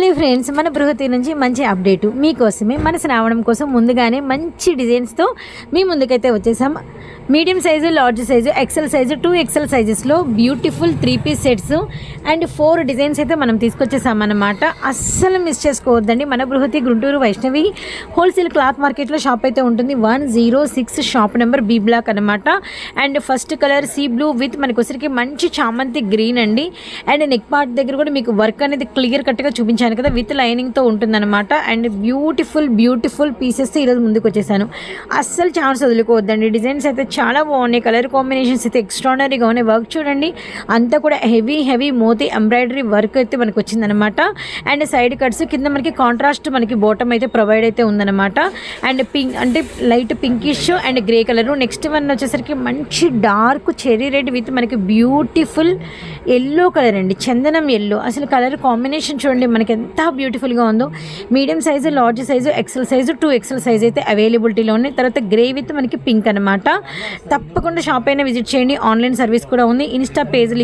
Hello friends మన బృహతి నుంచి మంచి అప్డేట్ మీకోసమే మనసు రావడం కోసం ముందుగానే మంచి డిజైన్స్తో మీ ముందుకైతే వచ్చేసాం. Medium size large size XL size two XL సైజెస్లో beautiful three piece sets and four designs అయితే మనం తీసుకొచ్చేసామన్నమాట. అస్సలు మిస్ చేసుకోవద్దండి. మన బృహతి గుంటూరు వైష్ణవి హోల్సేల్ క్లాత్ మార్కెట్లో షాప్ అయితే ఉంటుంది. One zero six shop number B block అనమాట and first colour sea blue with మనకు వచ్చరికి మంచి చామంతి గ్రీన్ అండి. అండ్ నెక్ పార్ట్ దగ్గర కూడా మీకు వర్క్ అనేది క్లియర్ కట్గా చూపించాను. కదా విత్ లైనింగ్తో ఉంటుందన్నమాట. అండ్ బ్యూటిఫుల్ బ్యూటిఫుల్ పీసెస్ ఈరోజు ముందుకు వచ్చేసాను. అస్సలు ఛాన్స్ వదులుకోవద్దండి. డిజైన్స్ అయితే చాలా బాగున్నాయి. కలర్ కాంబినేషన్స్ అయితే ఎక్స్ట్రాడనరీగా ఉన్నాయి. వర్క్ చూడండి. అంతా కూడా heavy heavy moti embroidery work అయితే మనకు వచ్చిందనమాట అండ్ సైడ్ కట్స్ కింద మనకి కాంట్రాస్ట్ మనకి బోటం అయితే ప్రొవైడ్ అయితే ఉందన్నమాట. అండ్ పింక్ అంటే light pinkish and grey colour next one వచ్చేసరికి మంచి డార్క్ చెరీ రెడ్ విత్ మనకి బ్యూటిఫుల్ ఎల్లో కలర్ అండి. చందనం ఎల్లో అసలు కలర్ కాంబినేషన్ చూడండి మనకి ఎంత బ్యూటిఫుల్గా ఉందో. Medium size large size XL size two XL size అయితే అవైలబిలిటీలో ఉన్నాయి. తర్వాత గ్రే విత్ మనకి పింక్ అనమాట తప్పకుండా షాప్ అయినా విజిట్ చేయండి. ఆన్లైన్ సర్వీస్ కూడా ఉంది. Insta page link